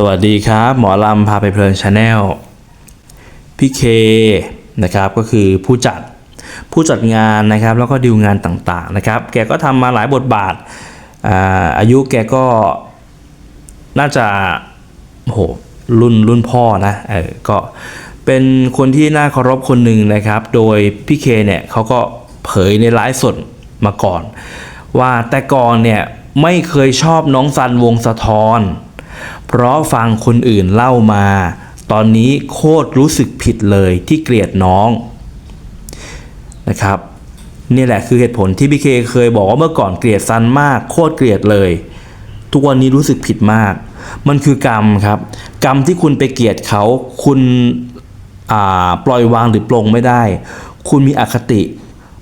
สวัสดีครับ หมอลำพาไปเพลินชาแนลพี่เคนะครับก็คือผู้จัดผู้จัดงานนะครับแล้วก็ดีลงานต่างๆนะครับ แกก็ทำมาหลายบทบาทอาอายุแกก็น่าจะโหรุ่นรุ่นพ่อนะเออก็เป็นคนที่น่าเคารพคนหนึ่งนะครับ โดยพี่เคเนี่ยเขาก็เผยในไลฟ์สดมาก่อน ว่าแต่ก่อนเนี่ยไม่เคยชอบน้องซันวงสะทอน เพราะฟังคนอื่นเล่ามา ตอนนี้โคตรรู้สึกผิดเลยที่เกลียดน้องนะครับนี่แหละคือเหตุผลที่พี่เคเคยบอกว่าเมื่อก่อนเกลียดซันมากโคตรเกลียดเลย ทุกวันนี้รู้สึกผิดมาก มันคือกรรมครับ กรรมที่คุณไปเกลียดเขา คุณปล่อยวางหรือปลงไม่ได้ คุณมีอคติ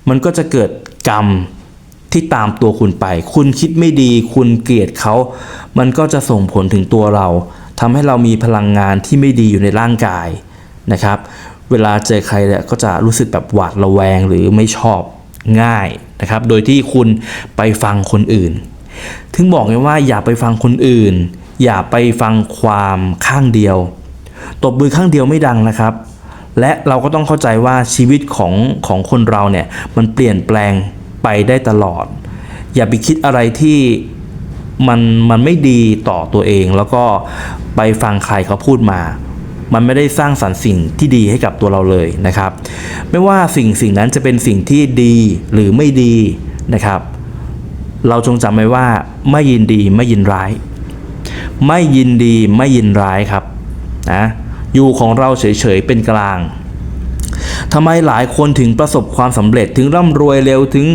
มันก็จะเกิดกรรมที่ตามตัวคุณไป คุณคิดไม่ดี คุณเกลียดเขา มันก็จะส่งผลถึงตัวเราทำให้เรามีพลังงานที่ไม่ดีอยู่ในร่างกายนะครับ เวลาเจอใครเนี่ยก็จะรู้สึกแบบหวาดระแวงหรือไม่ชอบง่ายนะครับ โดยที่คุณไปฟังคนอื่น ถึงบอกไงว่าอย่าไปฟังคนอื่น อย่าไปฟังความข้างเดียว ตบมือข้างเดียวไม่ดังนะครับ และเราก็ต้องเข้าใจว่าชีวิตของของคนเราเนี่ยมันเปลี่ยนแปลงไปได้ตลอด อย่าไปคิดอะไรที่ มันมันไม่ดีต่อตัวเอง แล้วก็ไปฟังใครเขาพูดมา มันไม่ได้สร้างสรรค์สิ่งที่ดีให้กับตัวเราเลยนะครับ ไม่ว่าสิ่งสิ่งนั้นจะเป็นสิ่งที่ดีหรือไม่ดีนะครับ เราจงจำไว้ว่าไม่ยินดีไม่ยินร้าย ไม่ยินดีไม่ยินร้ายครับนะอยู่ของเราเฉยๆเป็นกลางทำไมหลายคนถึงประสบความสำเร็จถึงร่ำรวยเร็วถึง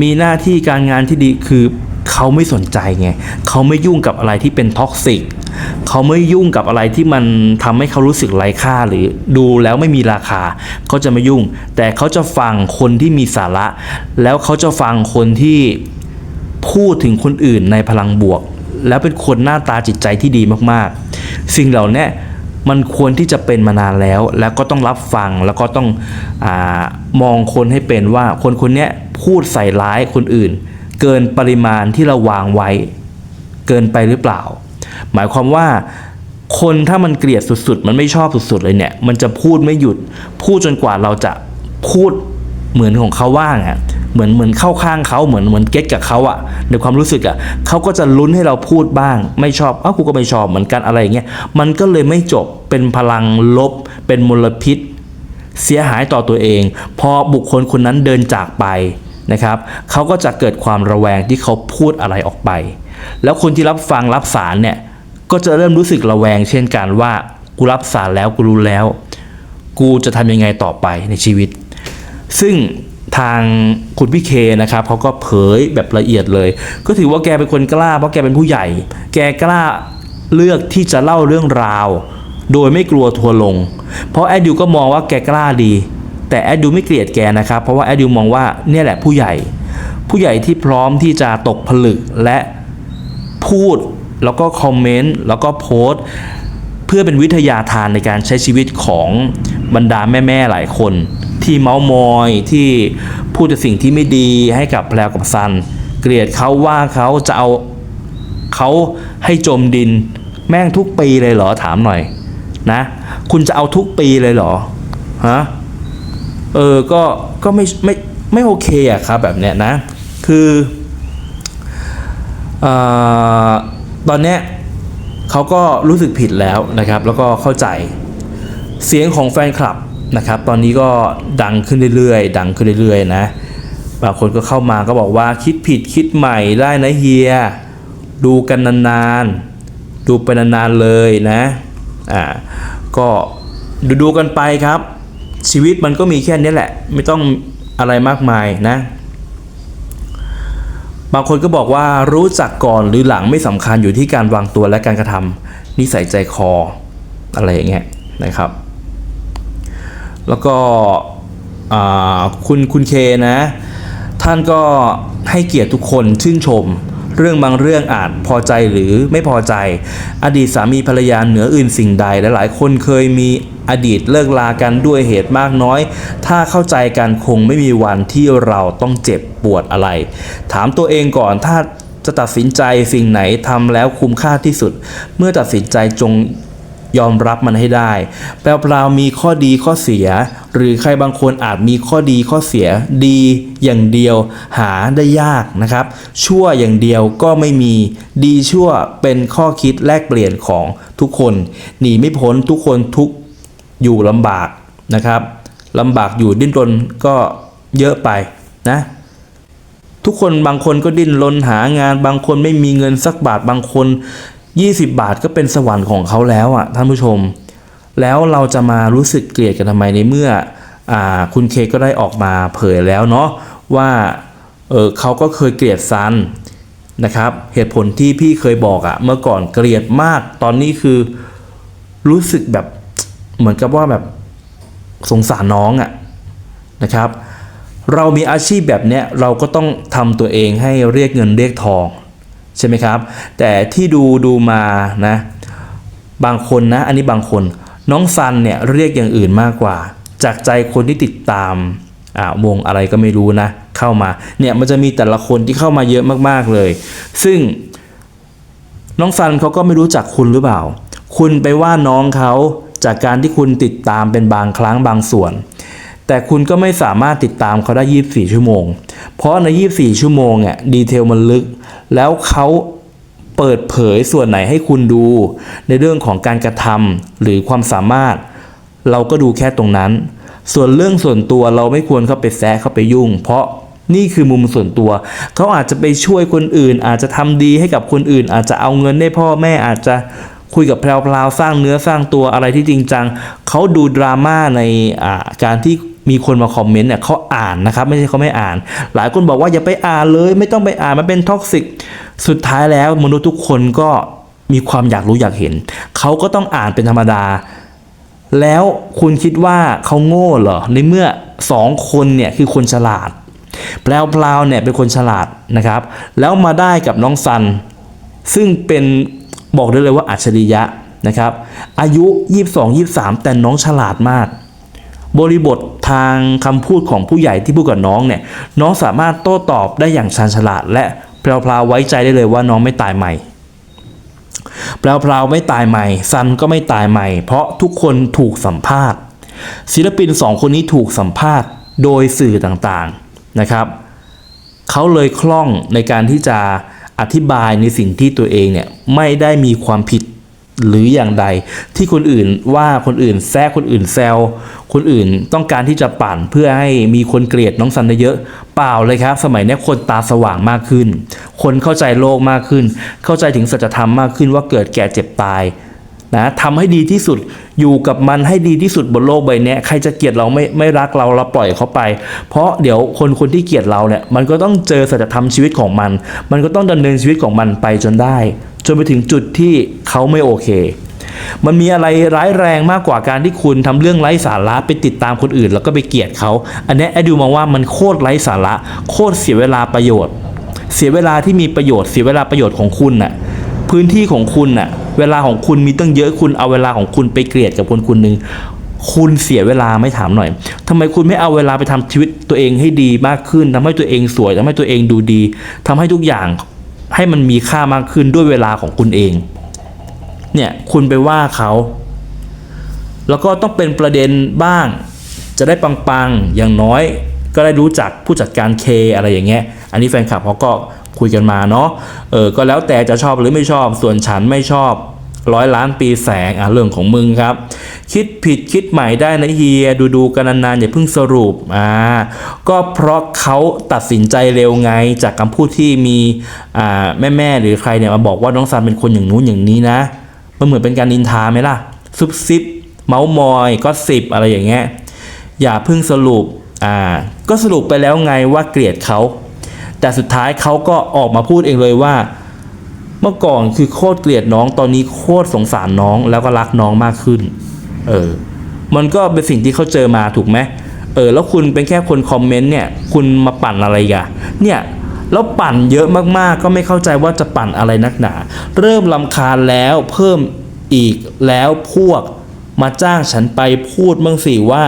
มีหน้าที่การงานที่ดีคือ เขาไม่สนใจไงเขาไม่ยุ่งกับอะไรที่เป็นท็อกซิกเขาไม่ยุ่งกับอะไรที่มันทำให้เขารู้สึกไร้ค่าหรือดูแล้วไม่มีราคาเขาจะไม่ยุ่ง แต่เขาจะฟังคนที่มีสาระ แล้วเขาจะฟังคนที่พูดถึงคนอื่นในพลังบวก แล้วเป็นคนหน้าตาจิตใจที่ดีมากๆ สิ่งเหล่านี้มันควรที่จะเป็นมานานแล้ว แล้วก็ต้องรับฟังแล้วก็ต้องอมองคนให้เป็นว่าคนคนนี้พูดใส่ร้ายคนอื่น เกินปริมาณที่เราวางไว้ เกินไปหรือเปล่า หมายความว่าคนถ้ามันเกลียดสุดๆ มันไม่ชอบสุดๆเลยเนี่ย มันจะพูดไม่หยุด พูดจนกว่าเราจะพูดเหมือนของเขาว่างอะ่ะเหมือนเหมือนเข้าข้างเขาเหมือนเหมือนเก็ตกับเขาอะ่ะในความรู้สึกอะ่ะเขาก็จะลุ้นให้เราพูดบ้าง ไม่ชอบอ้าวกูก็ไม่ชอบเหมือนกันอะไรอย่างเงี้ยมันก็เลยไม่จบเป็นพลังลบ เป็นมลพิษ เสียหายต่อตัวเอง พอบุคคลคนนั้นเดินจากไป นะครับเขาก็จะเกิดความระแวงที่เขาพูดอะไรออกไป แล้วคนที่รับฟังรับสารเนี่ยก็จะเริ่มรู้สึกระแวง เช่นกันว่ากูรับสารแล้วกูรู้แล้ว กูจะทำยังไงต่อไปในชีวิต ซึ่งทางคุณพี่เคนะครับเขาก็เผยแบบละเอียดเลย ก็ถือว่าแกเป็นคนกล้าเพราะแกเป็นผู้ใหญ่ แกกล้าเลือกที่จะเล่าเรื่องราว โดยไม่กลัวทัวลง เพราะแอดดิวก็มองว่าแกกล้าดี แต่แอดดิวไม่เกลียดแกนะครับ เพราะว่าแอดดิวมองว่าเนี่ยแหละผู้ใหญ่ ผู้ใหญ่ที่พร้อมที่จะตกผลึกและพูดแล้วก็คอมเมนต์แล้วก็โพสต์เพื่อเป็นวิทยาทานในการใช้ชีวิตของบรรดาแม่ ๆ หลายคน ที่เมามอยที่พูดแต่สิ่งที่ไม่ดีให้กับแพลวกับซัน เกลียดเขาว่าเขาจะเอาเขาให้จมดินแม่งทุกปีเลยเหรอถามหน่อยนะ คุณจะเอาทุกปีเลยเหรอฮะ เออก็ก็ไม่ไม่ไม่โอเคอะครับแบบเนี้ยนะคืออ่อตอนเนี้ยเขาก็รู้สึกผิดแล้วนะครับ แล้วก็เข้าใจเสียงของแฟนคลับนะครับ ตอนนี้ก็ดังขึ้นเรื่อยๆ ดังขึ้นเรื่อยๆนะบางคนก็เข้ามาก็บอกว่าคิดผิดคิดใหม่ได้นะเฮีย ดูกันนานๆ ดูไปนานๆเลยนะอ่าก็ดูดูกันไปครับ ชีวิตมันก็มีแค่นี้แหละ ไม่ต้องอะไรมากมายนะ บางคนก็บอกว่ารู้จักก่อนหรือหลังไม่สำคัญอยู่ที่การวางตัวและการกระทำนิสัยใจคออะไรอย่างเงี้ยนะครับ แล้วก็คุณคุณเคนะ ท่านก็ให้เกียรติทุกคนชื่นชม เรื่องบางเรื่องอาจพอใจหรือไม่พอใจ อดีตสามีภรรยาเหนืออื่นสิ่งใดและหลายคนเคยมี อดีตเลิกลากันด้วยเหตุมากน้อย ถ้าเข้าใจกันคงไม่มีวันที่เราต้องเจ็บปวดอะไร ถามตัวเองก่อนถ้าจะตัดสินใจสิ่งไหนทำแล้วคุ้มค่าที่สุด เมื่อตัดสินใจจงยอมรับมันให้ได้ แปลเปล่ามีข้อดีข้อเสีย หรือใครบางคนอาจมีข้อดีข้อเสียดีอย่างเดียวหาได้ยากนะครับ ชั่วอย่างเดียวก็ไม่มีดีชั่วเป็นข้อคิดแลกเปลี่ยนของทุกคน หนีไม่พ้นทุกคนทุก อยู่ลำบากนะครับลำบากอยู่ดิ้นรนก็เยอะไปนะทุกคนบางคนก็ดิ้นรนหางาน บางคนไม่มีเงินสักบาทบางคน 20 บาทก็เป็นสวรรค์ของเขาแล้วอะท่านผู้ชม แล้วเราจะมารู้สึกเกลียดกันทำไมในเมื่ออคุณเคก็ได้ออกมาเผยแล้วเนาะว่าเออเขาก็เคยเกลียดซันนะครับเหตุผลที่พี่เคยบอกอะเมื่อก่อนเกลียดมากตอนนี้คือรู้สึกแบบ เหมือนกับว่าแบบสงสารน้องอะนะครับ เรามีอาชีพแบบเนี้ยเราก็ต้องทำตัวเองให้เรียกเงินเรียกทองใช่ไหมครับ แต่ที่ดูดูมานะบางคนนะ อันนี้บางคนน้องซันเนี่ยเรียกอย่างอื่นมากกว่า จากใจคนที่ติดตามอ่าวงอะไรก็ไม่รู้นะ เข้ามาเนี่ยมันจะมีแต่ละคนที่เข้ามาเยอะมากๆเลย ซึ่งน้องซันเขาก็ไม่รู้จักคุณหรือเปล่า คุณไปว่าน้องเขา จากการที่คุณติดตามเป็นบางครั้งบางส่วน แต่คุณก็ไม่สามารถติดตามเขาได้ 24 ชั่วโมง เพราะใน 24 ชั่วโมงเนี่ยดีเทลมันลึก แล้วเขาเปิดเผยส่วนไหนให้คุณดู ในเรื่องของการกระทำหรือความสามารถ เราก็ดูแค่ตรงนั้น ส่วนเรื่องส่วนตัวเราไม่ควรเข้าไปแซะเข้าไปยุ่ง เพราะนี่คือมุมส่วนตัว เขาอาจจะไปช่วยคนอื่น อาจจะทำดีให้กับคนอื่น อาจจะเอาเงินให้พ่อแม่อาจจะ คุยกับแพรวๆสร้างเนื้อสร้างตัวอะไรที่จริงจังเขาดูดราม่าในาการที่มีคนมาคอมเมนต์เนี่ยเขาอ่านนะครับ ไม่ใช่เขาไม่อ่าน หลายคนบอกว่าอย่าไปอ่านเลย ไม่ต้องไปอ่านมันเป็นท็อกซิกสุดท้ายแล้วมนุษย์ทุกคนก็มีความอยากรู้อยากเห็น เขาก็ต้องอ่านเป็นธรรมดา แล้วคุณคิดว่าเขาโง่เหรอ ในเมื่อสองคนเนี่ยคือคนฉลาดแพลวพลาวเนี่ยเป็นคนฉลาดนะครับ แล้วมาได้กับน้องซัน ซึ่งเป็น บอกได้เลยว่าอัจฉริยะนะครับ อายุ 22 23 แต่น้องฉลาดมาก บริบททางคำพูดของผู้ใหญ่ที่พูดกับน้องเนี่ย น้องสามารถโต้ตอบได้อย่างชาญฉลาด และแพลวๆไว้ใจได้เลยว่าน้องไม่ตายใหม่แพลวๆไม่ตายใหม่ ซันก็ไม่ตายใหม่ เพราะทุกคนถูกสัมภาษณ์ ศิลปินสองคนนี้ถูกสัมภาษณ์โดยสื่อต่างๆนะครับ เขาเลยคล่องในการที่จะ อธิบายในสิ่งที่ตัวเองเนี่ยไม่ได้มีความผิดหรืออย่างใด ที่คนอื่นว่าคนอื่นแซะคนอื่นแซวคนอื่นต้องการที่จะปั่นเพื่อให้มีคนเกลียดน้องซันได้เยอะเปล่าเลยครับ สมัยนี้คนตาสว่างมากขึ้น คนเข้าใจโลกมากขึ้น เข้าใจถึงสัจธรรมมากขึ้นว่าเกิดแก่เจ็บตาย นะทำให้ดีที่สุดอยู่กับมันให้ดีที่สุดบนโลกใบนี้ใครจะเกลียดเราไม่ไม่รักเราเราปล่อยเขาไป เพราะเดี๋ยวคนคนที่เกลียดเราเนี่ยมันก็ต้องเจอสัจธรรมชีวิตของมัน มันก็ต้องดำเนินชีวิตของมันไปจนได้ จนไปถึงจุดที่เขาไม่โอเค มันมีอะไรร้ายแรงมากกว่าการที่คุณทำเรื่องไร้สาระไปติดตามคนอื่น แล้วก็ไปเกลียดเขา อันนี้แอดดูมองว่ามันโคตรไร้สาระ โคตรเสียเวลาประโยชน์ เสียเวลาที่มีประโยชน์เสียเวลาประโยชน์ของคุณน่ะพื้นที่ของคุณน่ะ เวลาของคุณมีตั้งเยอะคุณเอาเวลาของคุณไปเกลียดกับคนคนหนึ่งคุณเสียเวลาไม่ถามหน่อยทำไมคุณไม่เอาเวลาไปทำชีวิตตัวเองให้ดีมากขึ้นทำให้ตัวเองสวยทำให้ตัวเองดูดีทำให้ทุกอย่างให้มันมีค่ามากขึ้นด้วยเวลาของคุณเอง เนี่ยคุณไปว่าเขา แล้วก็ต้องเป็นประเด็นบ้าง จะได้ปังๆอย่างน้อย ก็ได้รู้จักผู้จัดการเคอะไรอย่างเงี้ย อันนี้แฟนคลับเขาก็ คุยกันมาเนาะเออก็แล้วแต่จะชอบหรือไม่ชอบ ส่วนฉันไม่ชอบร้อยล้านปีแสงอะเรื่องของมึงครับ คิดผิดคิดใหม่ได้นะเฮียดูดูๆกันนานๆอย่าเพิ่งสรุปอ่าก็เพราะเขาตัดสินใจเร็วไงจากคำพูดที่มีอ่าแม่ๆหรือใครเนี่ยมาบอกว่าน้องซันเป็นคนอย่างนู้นอย่างนี้นะมันเหมือนเป็นการนินทาไหมล่ะซุบซิบเมาส์มอยก็สิบอะไรอย่างเงี้ยอย่าเพิ่งสรุปอ่าก็สรุปไปแล้วไงว่าเกลียดเขา แต่สุดท้ายเขาก็ออกมาพูดเองเลยว่า เมื่อก่อนคือโคตรเกลียดน้องตอนนี้โคตรสงสารน้องแล้วก็รักน้องมากขึ้น เออ มันก็เป็นสิ่งที่เขาเจอมาถูกไหมเออ แล้วคุณเป็นแค่คนคอมเมนต์เนี่ย คุณมาปั่นอะไรกันเนี่ยแล้วปั่นเยอะมากๆ ก็ไม่เข้าใจว่าจะปั่นอะไรนักหนา เริ่มลำคาญแล้วเพิ่มอีกแล้วพวกมาจ้างฉันไปพูดบ้างสิว่า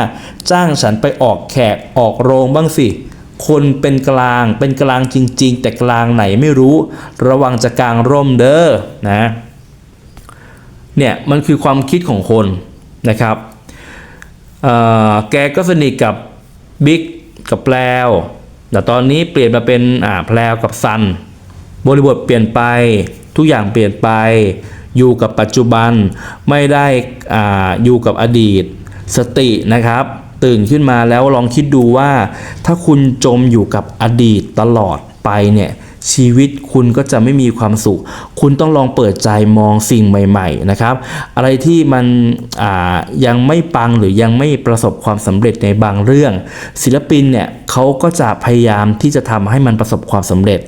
จ้างฉันไปออกแขกออกโรงบ้างสิ คนเป็นกลางเป็นกลางจริง ๆ แต่กลางไหนไม่รู้ ระวังจะกลางร่มเด้อนะเนี่ยมันคือความคิดของคนนะครับแกก็สนิทกับบิ๊กกับแพลวแต่ตอนนี้เปลี่ยนมาเป็นแพลวกับซันบริบทเปลี่ยนไปทุกอย่างเปลี่ยนไป อยู่กับปัจจุบันไม่ได้ออยู่กับอดีต สตินะครับ ตื่นขึ้นมาแล้วลองคิดดูว่า ถ้าคุณจมอยู่กับอดีตตลอดไปเนี่ยชีวิตคุณก็จะไม่มีความสุข คุณต้องลองเปิดใจมองสิ่งใหม่ๆนะครับ อะไรที่มันยังไม่ปังหรือยังไม่ประสบความสำเร็จในบางเรื่อง ศิลปินเนี่ยเขาก็จะพยายามที่จะทำให้มันประสบความสำเร็จ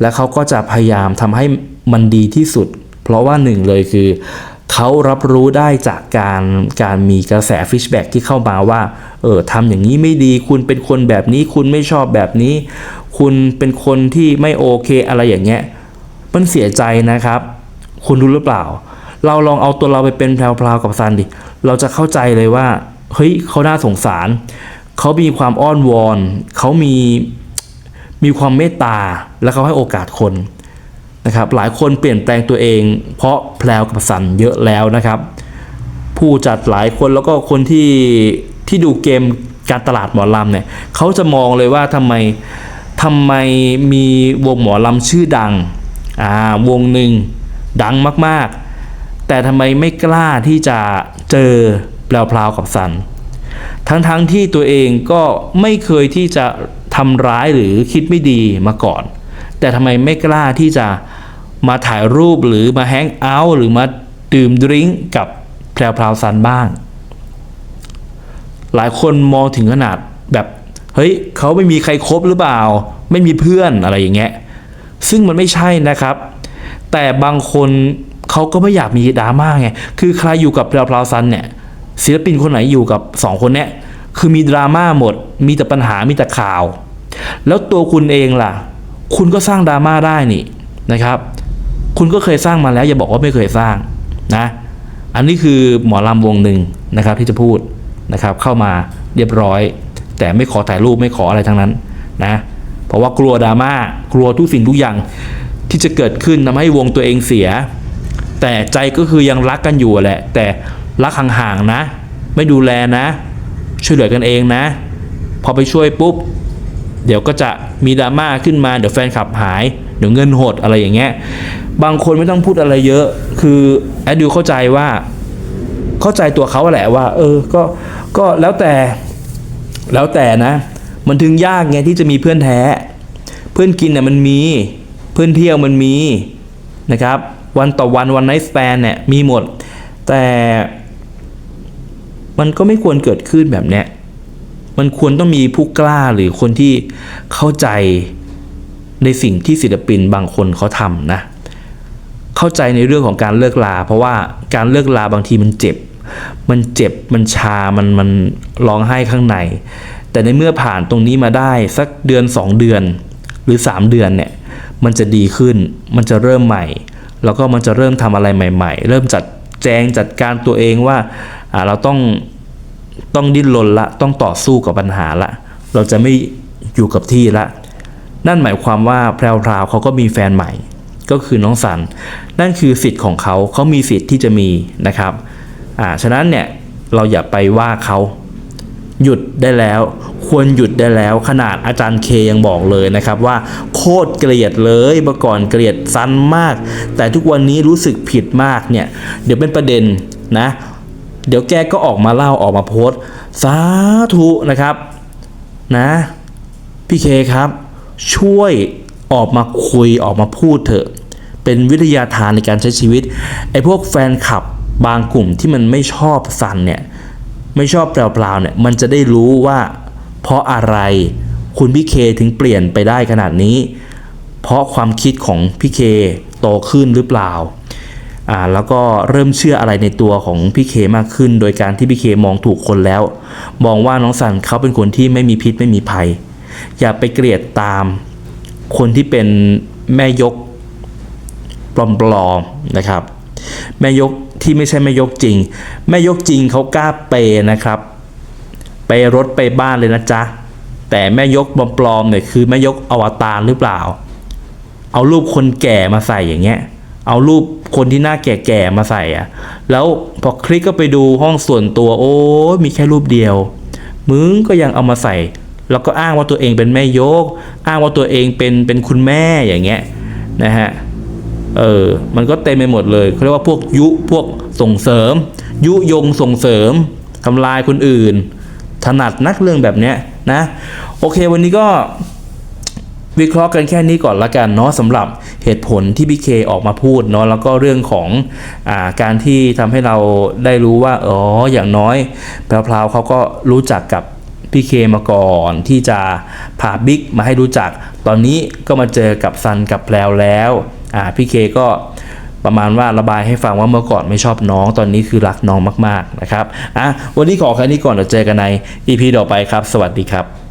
และเขาก็จะพยายามทำให้มันดีที่สุด เพราะว่าหนึ่งเลยคือ เขารับรู้ได้จากการการมีกระแสฟิชแบ็กที่เข้ามาว่า เออทำอย่างนี้ไม่ดี คุณเป็นคนแบบนี้ คุณไม่ชอบแบบนี้ คุณเป็นคนที่ไม่โอเคอะไรอย่างเงี้ย มันเสียใจนะครับ คุณรู้หรือเปล่า เราลองเอาตัวเราไปเป็นแพรวๆกับซันดิ เราจะเข้าใจเลยว่า เฮ้ยเขาน่าสงสาร เขามีความอ้อนวอน เขามีมีความเมตตา และเขาให้โอกาสคน นะครับหลายคนเปลี่ยนแปลงตัวเอง เพราะแพลวกับสันเยอะแล้วนะครับ ผู้จัดหลายคนแล้วก็คนที่ที่ดูเกมการตลาดหมอลำเนี่ยเขาจะมองเลยว่าทำไมทำไมมีวงหมอลำชื่อดังอ่าวงหนึ่งดังมากๆ แต่ทำไมไม่กล้าที่จะเจอแพลวๆกับสัน ทั้งๆทที่ตัวเองก็ไม่เคยที่จะทำร้ายหรือคิดไม่ดีมาก่อน แต่ทำไมไม่กล้าที่จะ มาถ่ายรูปหรือมาแฮงเอาท์หรือมาดื่มดริ้งกับแพรวพราวซันบ้าง หลายคนมองถึงขนาดแบบเฮ้ยเขาไม่มีใครคบหรือเปล่า ไม่มีเพื่อนอะไรอย่างเงี้ยซึ่งมันไม่ใช่นะครับ แต่บางคนเขาก็ไม่อยากมีดราม่าไงคือใครอยู่กับแพรวพราวซันเนี่ยศิลปินคนไหนอยู่กับสองคนเนี้ยคือมีดราม่าหมด มีแต่ปัญหามีแต่ข่าว แล้วตัวคุณเองล่ะ คุณก็สร้างดราม่าได้นี่นะครับ คุณก็เคยสร้างมาแล้ว อย่าบอกว่าไม่เคยสร้างนะ อันนี้คือหมอลำวงหนึ่งนะครับที่จะพูดนะครับเข้ามาเรียบร้อย แต่ไม่ขอถ่ายรูปไม่ขออะไรทั้งนั้นนะเพราะว่ากลัวดราม่ากลัวทุกสิ่งทุกอย่างที่จะเกิดขึ้นทำให้วงตัวเองเสีย แต่ใจก็คือยังรักกันอยู่แหละ แต่รักห่างๆนะ ไม่ดูแลนะ ช่วยเหลือกันเองนะ พอไปช่วยปุ๊บ เดี๋ยวก็จะมีดราม่าขึ้นมาเดี๋ยวแฟนคลับหาย เดี๋ยวเงินหดอะไรอย่างเงี้ย บางคนไม่ต้องพูดอะไรเยอะ คือแอดดิวเข้าใจว่า เข้าใจตัวเขาแหละว่า เออ ก็ ก็แล้วแต่ แล้วแต่นะ มันถึงยากไงที่จะมีเพื่อนแท้ เพื่อนกินเนี่ยมันมี เพื่อนเที่ยวมันมีนะครับ วันต่อวันวันไนท์สแตนเนี่ยมีหมด แต่มันก็ไม่ควรเกิดขึ้นแบบเนี้ย มันควรต้องมีผู้กล้าหรือคนที่เข้าใจในสิ่งที่ศิลปินบางคนเขาทำนะ เข้าใจในเรื่องของการเลิกลา เพราะว่าการเลิกลาบางทีมันเจ็บ มันเจ็บมันชามันมันร้องไห้ข้างใน แต่ในเมื่อผ่านตรงนี้มาได้สักเดือน 2 เดือน หรือ 3 เดือนเนี่ยมันจะดีขึ้น มันจะเริ่มใหม่ แล้วก็มันจะเริ่มทำอะไรใหม่ ๆ เริ่มจัดแจงจัดการตัวเองว่าอ่าเราต้องต้องดิ้นรนละ ต้องต่อสู้กับปัญหาละ เราจะไม่อยู่กับที่ละ นั่นหมายความว่าแพรวพราวเขาก็มีแฟนใหม่ ก็คือน้องสัน นั่นคือสิทธิ์ของเขาเขามีสิทธิ์ที่จะมีนะครับอ่าฉะนั้นเนี่ยเราอย่าไปว่าเขาหยุดได้แล้ว ควรหยุดได้แล้ว ขนาดอาจารย์เคยังบอกเลยนะครับว่าโคตรเกลียดเลยเมื่อก่อนเกลียดซันมาก แต่ทุกวันนี้รู้สึกผิดมากเนี่ย เดี๋ยวเป็นประเด็นนะ เดี๋ยวแกก็ออกมาเล่าออกมาโพสสาธุนะครับนะพี่เคครับ ช่วยออกมาคุยออกมาพูดเถอะ เป็นวิทยาทานในการใช้ชีวิตไอ้พวกแฟนคลับบางกลุ่มที่มันไม่ชอบสันเนี่ยไม่ชอบเปล่าๆเนี่ยมันจะได้รู้ว่า เพราะอะไรคุณพี่เคถึงเปลี่ยนไปได้ขนาดนี้ เพราะความคิดของพี่เคโตขึ้นหรือเปล่าอ่าแล้วก็เริ่มเชื่ออะไรในตัวของพี่เคมากขึ้น โดยการที่พี่เคมองถูกคนแล้ว มองว่าน้องสันเขาเป็นคนที่ไม่มีพิษไม่มีภัย อย่าไปเกลียดตามคนที่เป็นแม่ยก ปลอมๆนะครับ แม่ยกที่ไม่ใช่แม่ยกจริง แม่ยกจริงเขากล้าเปย์นะครับ ไปรถไปบ้านเลยนะจ๊ะ แต่แม่ยกปลอมๆเนี่ยคือแม่ยกอวตารหรือเปล่า เอารูปคนแก่มาใส่อย่างเงี้ย เอารูปคนที่หน้าแก่ๆมาใส่อะแล้วพอคลิกก็ไปดูห้องส่วนตัวโอ้มีแค่รูปเดียว มึงก็ยังเอามาใส่ แล้วก็อ้างว่าตัวเองเป็นแม่ยก อ้างว่าตัวเองเป็นเป็นคุณแม่อย่างเงี้ยนะฮะ เออ มันก็เต็มไปหมดเลยเขาเรียกว่าพวกยุ พวกส่งเสริม ยุยงส่งเสริมทำลายคนอื่น ถนัดนักเรื่องแบบเนี้ยนะ โอเควันนี้ก็วิเคราะห์กันแค่นี้ก่อนละกันเนาะสำหรับเหตุผลที่พี่เคออกมาพูดเนาะแล้วก็เรื่องของอาการที่ทำให้เราได้รู้ว่าอ๋ออย่างน้อยแพรวๆเขาก็รู้จักกับ พี่เคมาก่อนที่จะพาบิ๊กมาให้รู้จัก ตอนนี้ก็มาเจอกับซันกับแพรวแล้วอ่าพี่เคก็ประมาณว่าระบายให้ฟังว่าเมื่อก่อนไม่ชอบน้องตอนนี้คือรักน้องมากๆนะครับอะวันนี้ขอแค่นี้ก่อนเดี๋ยวเจอกันใน EP ต่อไปครับ สวัสดีครับ